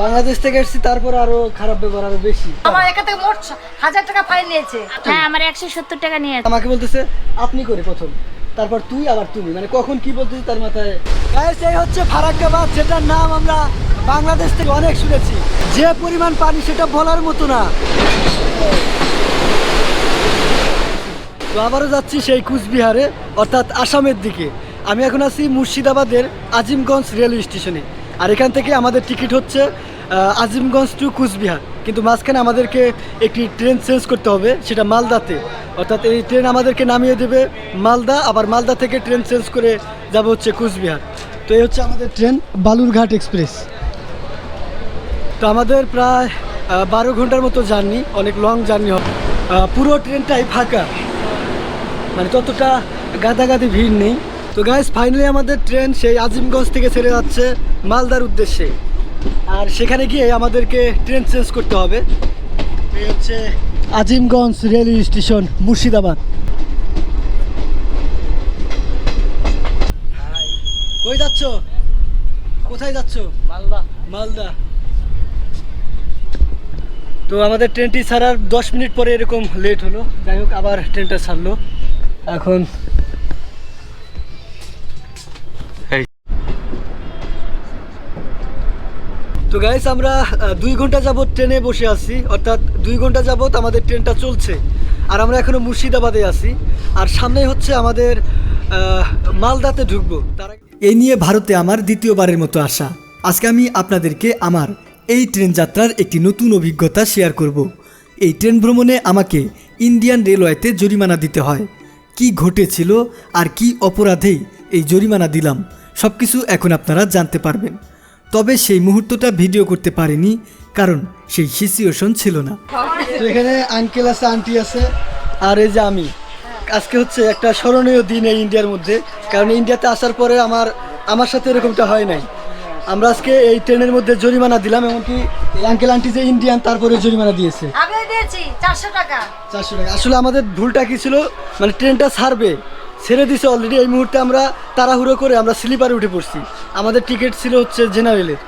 বাংলাদেশ থেকে এসেছি তারপর আরও খারাপ ব্যবহার আরও বেশি। আমার এখান থেকে মোট হাজার টাকা ফাইন নিয়েছে। হ্যাঁ আমার একশো সত্তর টাকা নিয়ে আমাকে বলতেছে আপনি করে প্রথম তারপর তুই আবার তুমি। মানে কখন কি বলতেছি তার মাথায়। এই হচ্ছে ফারাক্কাবাদ যেটার নাম আমরা বাংলাদেশ থেকে অনেক শুনেছি। যে পরিমাণ পানি সেটা বলার মতো না। তো আবারও যাচ্ছি সেই কুচবিহারে অর্থাৎ আসামের দিকে। আমি এখন আছি মুর্শিদাবাদের আজিমগঞ্জ রেলওয়ে স্টেশনে। আর এখান থেকে আমাদের টিকিট হচ্ছে আজিমগঞ্জ টু কুচবিহার। কিন্তু মাঝখানে আমাদেরকে একটি ট্রেন চেঞ্জ করতে হবে, সেটা মালদাতে। অর্থাৎ এই ট্রেন আমাদেরকে নামিয়ে দেবে মালদা, আবার মালদা থেকে ট্রেন চেঞ্জ করে যাব হচ্ছে কুচবিহার। তো এই হচ্ছে আমাদের ট্রেন বালুরঘাট এক্সপ্রেস তো আমাদের প্রায় বারো ঘণ্টার মতো জার্নি, অনেক লং জার্নি হবে। পুরো ট্রেনটাই ফাঁকা। মানে ততটা গাদাগাদি ভিড় নেই। তো গাইস ফাইনালি আমাদের ট্রেন সেই আজিমগঞ্জ থেকে ছেড়ে যাচ্ছে মালদার উদ্দেশ্যে। আর সেখানে গিয়ে আমাদেরকে ট্রেন চেঞ্জ করতে হবে। এই হচ্ছে আজিমগঞ্জ রেলওয়ে স্টেশন মুর্শিদাবাদ। কই যাচ্ছ? কোথায় যাচ্ছ? মালদা। মালদা। তো আমাদের ট্রেনটি ছাড়ার দশ মিনিট পরে এরকম লেট হলো। যাই হোক আবার ট্রেনটা ছাড়লো। এখন তো গাইস আমরা দুই ঘণ্টা যাবত ট্রেনে বসে আছি, অর্থাৎ দুই ঘণ্টা যাবত আমাদের ট্রেনটা চলছে। আর আমরা এখনও মুর্শিদাবাদে আছি। আর সামনেই হচ্ছে আমাদের মালদাতে ঢুকবো। তার এই নিয়ে ভারতে আমার দ্বিতীয়বারের মতো আসা আজকে আমি আপনাদেরকে আমার এই ট্রেন যাত্রার একটি নতুন অভিজ্ঞতা শেয়ার করব। এই ট্রেন ভ্রমণে আমাকে ইন্ডিয়ান রেলওয়েতে জরিমানা দিতে হয়। কি ঘটেছিল আর কি অপরাধেই এই জরিমানা দিলাম সব কিছু এখন আপনারা জানতে পারবেন। তবে সেই মুহূর্তটা ভিডিও করতে পারিনি কারণ সেই সিচুয়েশন ছিল না। তো এখানে আঙ্কেল আছে আন্টি আছে আর এই যে আমি। আজকে হচ্ছে একটা স্মরণীয় দিন এই ইন্ডিয়ার মধ্যে কারণ ইন্ডিয়াতে আসার পরে আমার আমার সাথে এরকমটা হয় নাই। আমরা আজকে এই ট্রেনের মধ্যে জরিমানা দিলাম এমনকি আঙ্কেল আন্টি যে ইন্ডিয়ান তারপরে জরিমানা দিয়েছে। চারশো টাকা। আসলে আমাদের ভুলটা কি ছিল? মানে ট্রেনটা ছাড়বে। ছেড়ে দিছে অলরেডি এই মুহূর্তে আমরা তাড়াহুড়ো করে আমরা স্লিপারে উঠে পড়ছি। আমাদের টিকিট ছিল হচ্ছে জেনারেলের।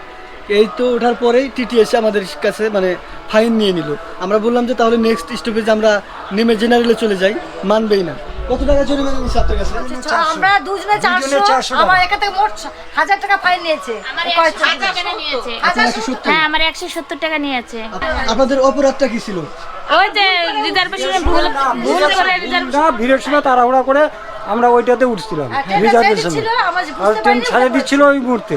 এই তো ওঠার পরেই টিটি এসে আমাদের কাছে মানে ফাইন নিয়ে নিল। আমরা বললাম যে তাহলে নেক্সট স্টপেজে আমরা নেমে জেনারেলে চলে যাই। মানবেই না। কত টাকা জরিমানা নিচ্ছে আপনার কাছে? আমরা দুজনে চারশো। আমার এখান থেকে মোট হাজার টাকা ফাইন নিয়েছে। আমার কয়েকজন একশো টাকা? নিয়েছে। হ্যাঁ আমার একশো সত্তর টাকা নিয়েছে। আপনাদের অপরাধটা কি ছিল? ওই যে রিজার্ভেশনে ভুল ভুল করে রিজার্ভ না ভিড়ের সময় তাড়াহুড়া করে আমরা ওইটাতে উঠছিলাম। ট্রেনটা রিজার্ভেশনে আর ট্রেন ছাড়ে দিচ্ছিল ওই মুহূর্তে।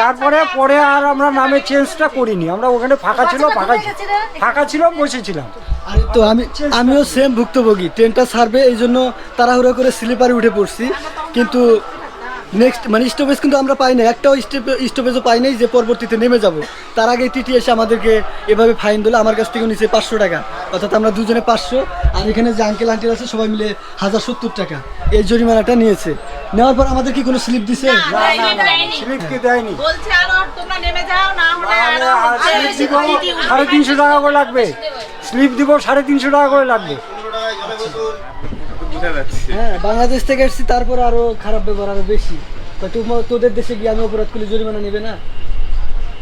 তারপরে পরে আর আমরা নামে চেঞ্জটা করিনি। আমরা ওখানে ফাঁকা ছিল ফাঁকা ছিল ফাঁকা ছিল বসেছিলাম। তো আমি আমিও সেম ভুক্তভোগী। ট্রেনটা ছাড়বে এই জন্য তাড়াহুড়ো করে স্লিপারে উঠে পড়ছি। কিন্তু নেক্সট মানে স্টপেজ কিন্তু আমরা পাই না একটাও স্টপেজও পাই নাই যে পরবর্তীতে নেমে যাব। তার আগে টিটি এসে আমাদেরকে এভাবে ফাইন দিল। আমার কাছ থেকে নিচে পাঁচশো টাকা। অর্থাৎ আমরা দুজনে পাঁচশো। আর এখানে যে আঙ্কেল আন্টির আছে সবাই মিলে হাজার সত্তর টাকা। এই জরিমানাটা নিয়েছে। নেওয়ার পর আমাদের কি কোনো স্লিপ দিছে? স্লিপ কি দেয়নি? বলছে আরও তোমরা নেমে যাও না হলে তাহলে আরও আর স্লিপ দিব সাড়ে তিনশো টাকা করে লাগবে। স্লিপ দিব সাড়ে তিনশো টাকা করে লাগবে। হ্যাঁ বাংলাদেশ থেকে এসেছি তারপর আরও খারাপ ব্যবহার আরও বেশি। তোদের দেশে গিয়ে আমি অপরাধ করলে জরিমানা নেবে না?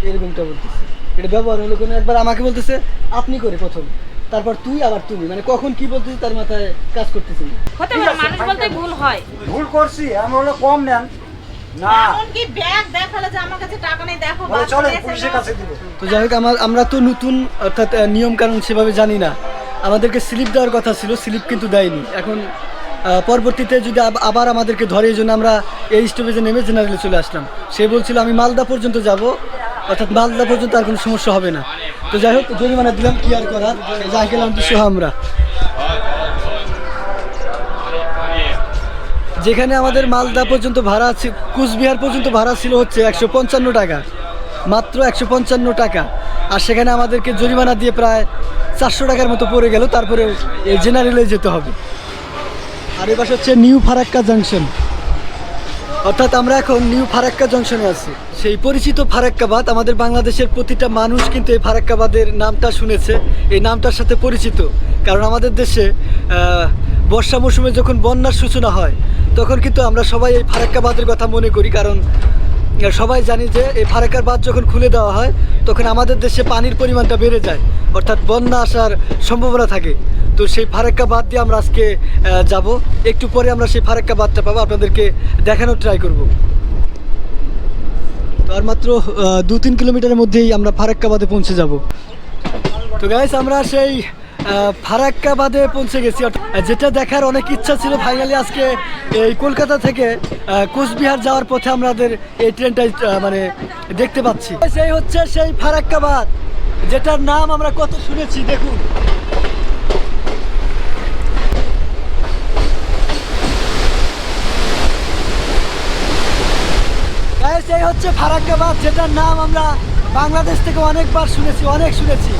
এরকমটা বলতেছে। এটা ব্যবহার হলো কোনো একবার আমাকে বলতেছে আপনি করে প্রথম। তারপর তুই আবার তুমি। মানে কখন কি বলতেছি তার মাথায় কাজ করতেছি হতে পারে মানুষ বলতে ভুল হয়। ভুল করছি আমি বলে কম নেন। না। এমনকি ব্যাগ দেখালে যে আমার কাছে টাকা নেই দেখো বলে চলে পুলিশের কাছে দিব। তো যাই হোক আমরা তো নতুন অর্থাৎ নিয়ম কানুন সেভাবে জানি না। আমাদেরকে স্লিপ দেওয়ার কথা ছিল, স্লিপ কিন্তু দেয়নি। এখন পরবর্তীতে যদি আবার আমাদেরকে ধরে এই জন্য আমরা এই স্টপেজে নেমে জেনারেলে চলে আসলাম। সে বলছিল, আমি মালদা পর্যন্ত যাব। অর্থাৎ মালদা পর্যন্ত আর কোনো সমস্যা হবে না। তো যাই হোক, জরিমানা দিলাম, কি আর করার? যাই গেলাম সহ আমরা। যেখানে আমাদের মালদা পর্যন্ত ভাড়া কুচবিহার পর্যন্ত ভাড়া ছিল হচ্ছে একশো পঞ্চান্ন টাকা। মাত্র একশো পঞ্চান্ন টাকা। আর সেখানে আমাদেরকে জরিমানা দিয়ে প্রায় চারশো টাকার মতো পড়ে গেল তারপরে জেনারেলে যেতে হবে। আর এবার হচ্ছে নিউ ফারাক্কা জাংশন। অর্থাৎ আমরা এখন নিউ ফারাক্কা জংশনে আছি। সেই পরিচিত ফারাক্কাবাদ, আমাদের বাংলাদেশের প্রতিটা মানুষ কিন্তু এই ফারাক্কাবাদের নামটা শুনেছে। এই নামটার সাথে পরিচিত। কারণ আমাদের দেশে বর্ষা মৌসুমে যখন বন্যার সূচনা হয়, তখন কিন্তু আমরা সবাই এই ফারাক্কাবাদের কথা মনে করি। কারণ সবাই জানি যে এই ফারাক্কার বাঁধ যখন খুলে দেওয়া হয়, তখন আমাদের দেশে পানির পরিমাণটা বেড়ে যায়, অর্থাৎ বন্যা আসার সম্ভাবনা থাকে। তো সেই ফারাক্কা বাদ দিয়ে আমরা আজকে যাব। একটু পরে আমরা সেই ফারাক্কা বাদটা পাবো, আপনাদেরকে দেখানোর ট্রাই করব। তো আর মাত্র দু তিন কিলোমিটারের মধ্যেই আমরা ফারাক্কা বাঁধে পৌঁছে যাব। তো গাইস আমরা সেই আহ, ফারাক্কা বাঁধে পৌঁছে গেছি। যেটা দেখার অনেক ইচ্ছা ছিল ফাইনালি আজকে এই কলকাতা থেকে কোচবিহার যাওয়ার পথে আমাদের এই ট্রেনটাই মানে দেখতে পাচ্ছি। সেই হচ্ছে সেই ফারাক্কাবাদ যেটার নাম আমরা কত শুনেছি দেখুন। এই হচ্ছে ফারাক্কাবাদ যেটার নাম আমরা বাংলাদেশ থেকে অনেকবার শুনেছি অনেক শুনেছি।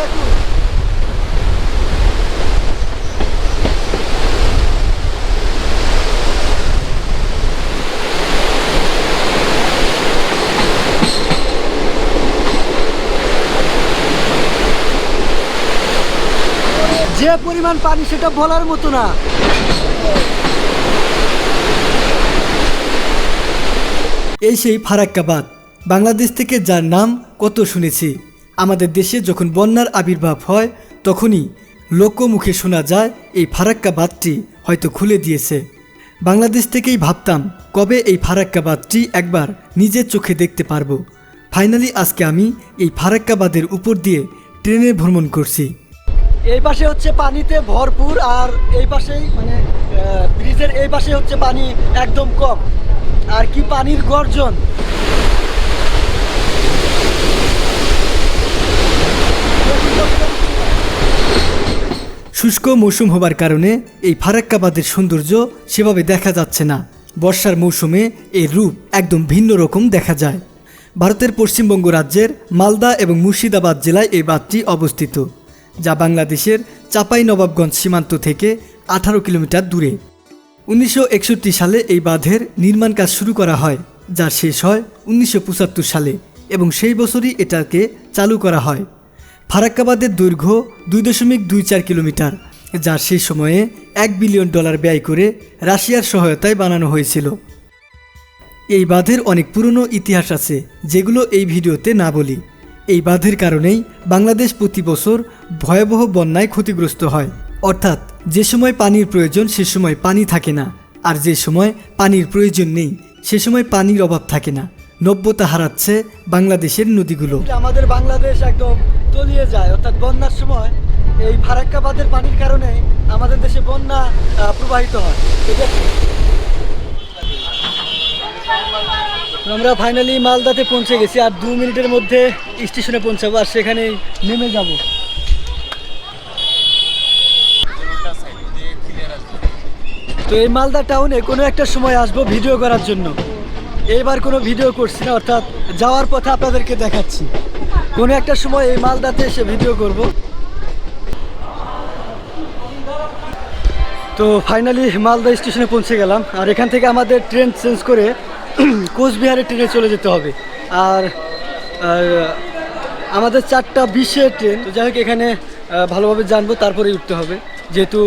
দেখুন। যে পরিমাণ পানি সেটা বলার মতো না। এই সেই ফারাক্কাবাদ। বাংলাদেশ থেকে যার নাম কত শুনেছি। আমাদের দেশে যখন বন্যার আবির্ভাব হয়, তখনই লোকমুখে শোনা যায় এই ফারাক্কাবাদটি হয়তো খুলে দিয়েছে। বাংলাদেশ থেকেই ভাবতাম, কবে এই ফারাক্কাবাদটি একবার নিজের চোখে দেখতে পারব। ফাইনালি আজকে আমি এই ফারাক্কাবাদের উপর দিয়ে ট্রেনে ভ্রমণ করছি। এই পাশে হচ্ছে পানিতে ভরপুর আর এই পাশেই মানে ব্রিজের এই পাশে হচ্ছে পানি একদম কম। আর কি পানির গর্জন। শুষ্ক মৌসুম হবার কারণে এই ফারাক্কাবাদের সৌন্দর্য সেভাবে দেখা যাচ্ছে না। বর্ষার মৌসুমে এর রূপ একদম ভিন্ন রকম দেখা যায়। ভারতের পশ্চিমবঙ্গ রাজ্যের মালদা এবং মুর্শিদাবাদ জেলায় এই বাঁধটি অবস্থিত। যা বাংলাদেশের চাপাই নবাবগঞ্জ সীমান্ত থেকে আঠারো কিলোমিটার দূরে। উনিশশো একষট্টি সালে এই বাঁধের নির্মাণ কাজ শুরু করা হয়, যা শেষ হয় উনিশশো পঁচাত্তর সালে এবং সেই বছরই এটাকে চালু করা হয়। ফারাক্কাবাদের দৈর্ঘ্য দুই দশমিক দুই চার কিলোমিটার যা সেই সময়ে এক বিলিয়ন ডলার ব্যয় করে রাশিয়ার সহায়তায় বানানো হয়েছিল। এই বাঁধের অনেক পুরনো ইতিহাস আছে, যেগুলো এই ভিডিওতে না বলি। এই বাঁধের কারণেই বাংলাদেশ প্রতি বছর ভয়াবহ বন্যায় ক্ষতিগ্রস্ত হয়। অর্থাৎ যে সময় পানির প্রয়োজন, সে সময় পানি থাকে না। আর যে সময় পানির প্রয়োজন নেই, সে সময় পানির অভাব থাকে না। নব্যতা হারাচ্ছে বাংলাদেশের নদীগুলো। আমাদের বাংলাদেশ একদম তলিয়ে যায়। অর্থাৎ বন্যার সময় এই ফারাক্কা বাঁধের পানির কারণে আমাদের দেশে বন্যা প্রবাহিত হয়। আমরা ফাইনালি মালদাতে পৌঁছে গেছি আর দু মিনিটের মধ্যে স্টেশনে পৌঁছাবো আর সেখানে নেমে যাব। তো এই মালদা টাউনে কোনো একটা সময় আসব ভিডিও করার জন্য। এইবার কোনো ভিডিও করছি না, অর্থাৎ যাওয়ার পথে আপনাদেরকে দেখাচ্ছি। কোনো একটা সময় এই মালদাতে এসে ভিডিও করব। তো ফাইনালি মালদা স্টেশনে পৌঁছে গেলাম। আর এখান থেকে আমাদের ট্রেন চেঞ্জ করে কোচবিহারের ট্রেনে চলে যেতে হবে। আর আমাদের চারটা বিশের ট্রেন তো যাই হোক এখানে ভালোভাবে জানব, তারপরেই উঠতে হবে। যেহেতু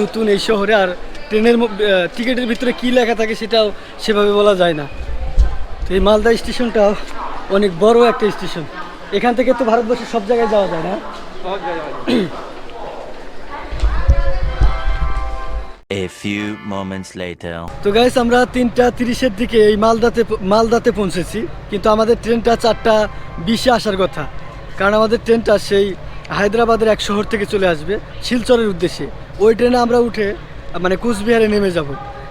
নতুন এই শহরে, আর ট্রেনের টিকিটের ভিতরে কী লেখা থাকে সেটাও সেভাবে বলা যায় না। তো এই মালদা স্টেশনটাও অনেক বড় একটা স্টেশন। এখান থেকে তো ভারতবর্ষের সব জায়গায় যাওয়া যায় না? Few moments later. তো গাইস আমরা তিনটা তিরিশের দিকে এই মালদাতে মালদাতে পৌঁছেছি। কিন্তু আমাদের ট্রেনটা চারটা বিশে আসার কথা। কারণ আমাদের ট্রেনটা সেই হায়দ্রাবাদের এক শহর থেকে চলে আসবে শিলচরের উদ্দেশ্যে। ওই ট্রেনে আমরা উঠে মানে কুচবিহারে নেমে যাব।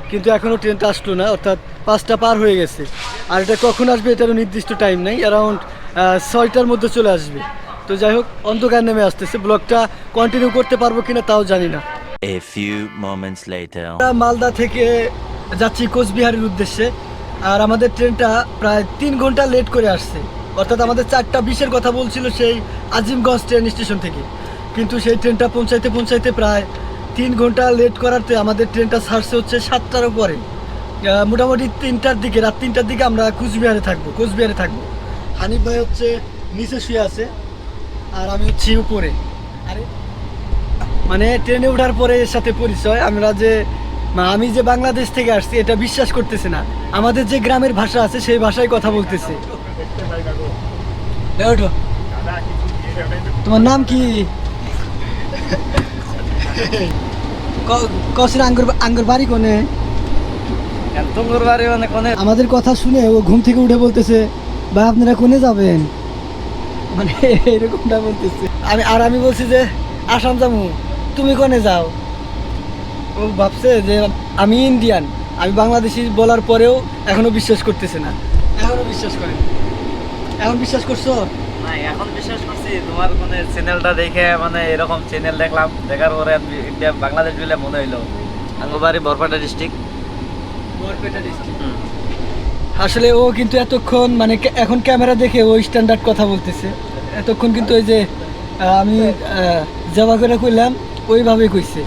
কিন্তু এখনও ট্রেনটা আসলো না, অর্থাৎ পাঁচটা পার হয়ে গেছে। আর এটা কখন আসবে এটারও নির্দিষ্ট টাইম নেই অ্যারাউন্ড ছয়টার মধ্যে চলে আসবে। তো যাই হোক, অন্ধকার নেমে আসতেছে। ব্লগটা কন্টিনিউ করতে পারব কিনা তাও জানি না। A few moments later. Malda থেকে যাচ্ছি কোচবিহারের উদ্দেশ্যে, আর আমাদের ট্রেনটা প্রায় তিন ঘণ্টা লেট করে আসছে। অর্থাৎ আমাদের চারটা বিশের কথা বলছিল সেই আজিমগঞ্জ ট্রেন স্টেশন থেকে। কিন্তু সেই ট্রেনটা পৌঁছাইতে পৌঁছাইতে প্রায় তিন ঘণ্টা লেট করাতে আমাদের ট্রেনটা ছাড়ছে হচ্ছে সাতটার পরে মোটামুটি তিনটার দিকে, রাত তিনটার দিকে আমরা কুচবিহারে থাকব, কোচবিহারে থাকব। হানিফ ভাই হচ্ছে নিচে শুয়ে আছে, আর আমি হচ্ছি উপরে। আরে মানে ট্রেনে ওঠার পরে এর সাথে পরিচয় আমরা যে আমি যে বাংলাদেশ থেকে আসছি এটা বিশ্বাস করতেছে না। আমাদের যে গ্রামের ভাষা আছে সেই ভাষায় কথা বলতেছে। ওঠো। তোমার নাম কি? কসের আঙ্গুর আঙ্গুর বাড়ি কোনে? মানে কোনে? আমাদের কথা শুনে ও ঘুম থেকে উঠে বলতেছে বা আপনারা কোনে যাবেন? মানে এরকমটা বলতেছে। আমি আর আমি বলছি যে আসাম যাব। তুমি কোনে যাও? ও ভাবছে যে আমি ইন্ডিয়ান আমি বাংলাদেশি বলার পরেও এখনও বিশ্বাস করতেছে না। এখনও বিশ্বাস করে এখন বিশ্বাস করছ? না এখন বিশ্বাস করছি। তোমার মানে চ্যানেলটা দেখে মানে এরকম চ্যানেল দেখলাম। দেখার পরে ইন্ডিয়া বাংলাদেশ বলে মনে হইল। আঙ্গবাড়ি বরপাটা ডিস্ট্রিক্ট বরপেটা ডিস্ট্রিক্ট আসলে ও কিন্তু এতক্ষণ মানে এখন ক্যামেরা দেখে ও স্ট্যান্ডার্ড কথা বলতেছে। এতক্ষণ কিন্তু ওই যে আমি জবা করে কইলাম ওইভাবেই কইছে।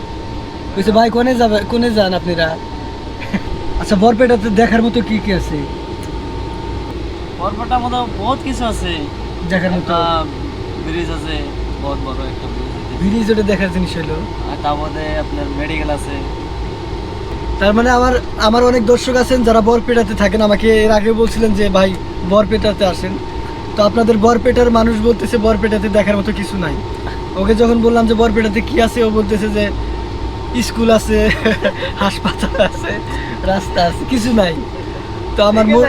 কইছে ভাই কোনে যাবে কোনে যান আপনারা? আচ্ছা বরপেটাতে দেখার মতো কি কি আছে? বরপাটার মতো বহুত কিছু আছে। দেখার মতো? ব্রিজ আছে বহুত বড় একটা ব্রিজ ব্রিজ ওটা দেখার জিনিস হলো আর তার মধ্যে আপনার মেডিকেল আছে। তার মানে আমার আমার অনেক দর্শক আছেন যারা বরপেটাতে থাকেন। আমাকে এর আগে বলছিলেন যে ভাই বরপেটাতে আসেন। তো আপনাদের বরপেটার মানুষ বলতেছে বরপেটাতে দেখার মতো কিছু নাই। ওকে যখন বললাম যে বরপেটাতে কি আছে? ও বলতেছে যে স্কুল আছে হাসপাতাল আছে রাস্তা আছে কিছু নাই। তো আমার মন-?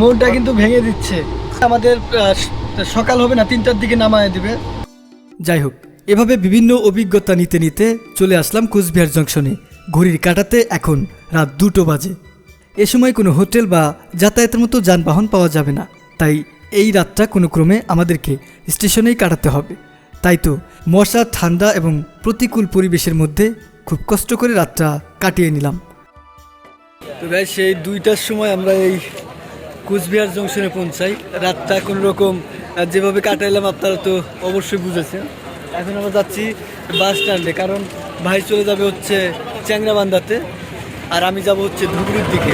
মনটা কিন্তু ভেঙে দিচ্ছে। আমাদের সকাল হবে না তিনটার দিকে নামায় দিবে। যাই হোক এভাবে বিভিন্ন অভিজ্ঞতা নিতে নিতে চলে আসলাম কুচবিহার জংশনে। ঘড়ির কাটাতে এখন রাত দুটো বাজে। এ সময় কোনো হোটেল বা যাতায়াতের মতো যানবাহন পাওয়া যাবে না। তাই এই রাতটা কোনো ক্রমে আমাদেরকে স্টেশনেই কাটাতে হবে। তাই তো মশা, ঠান্ডা এবং প্রতিকূল পরিবেশের মধ্যে খুব কষ্ট করে রাতটা কাটিয়ে নিলাম। তো ভাই সেই দুইটার সময় আমরা এই কুচবিহার জংশনে পৌঁছাই। রাতটা কোনো রকম যেভাবে কাটাইলাম আপনারা তো অবশ্যই বুঝেছেন। এখন আমরা যাচ্ছি বাস স্ট্যান্ডে, কারণ ভাই চলে যাবে হচ্ছে চ্যাংরাবান্ধাতে, আর আমি যাব হচ্ছে ধুবড়ির দিকে।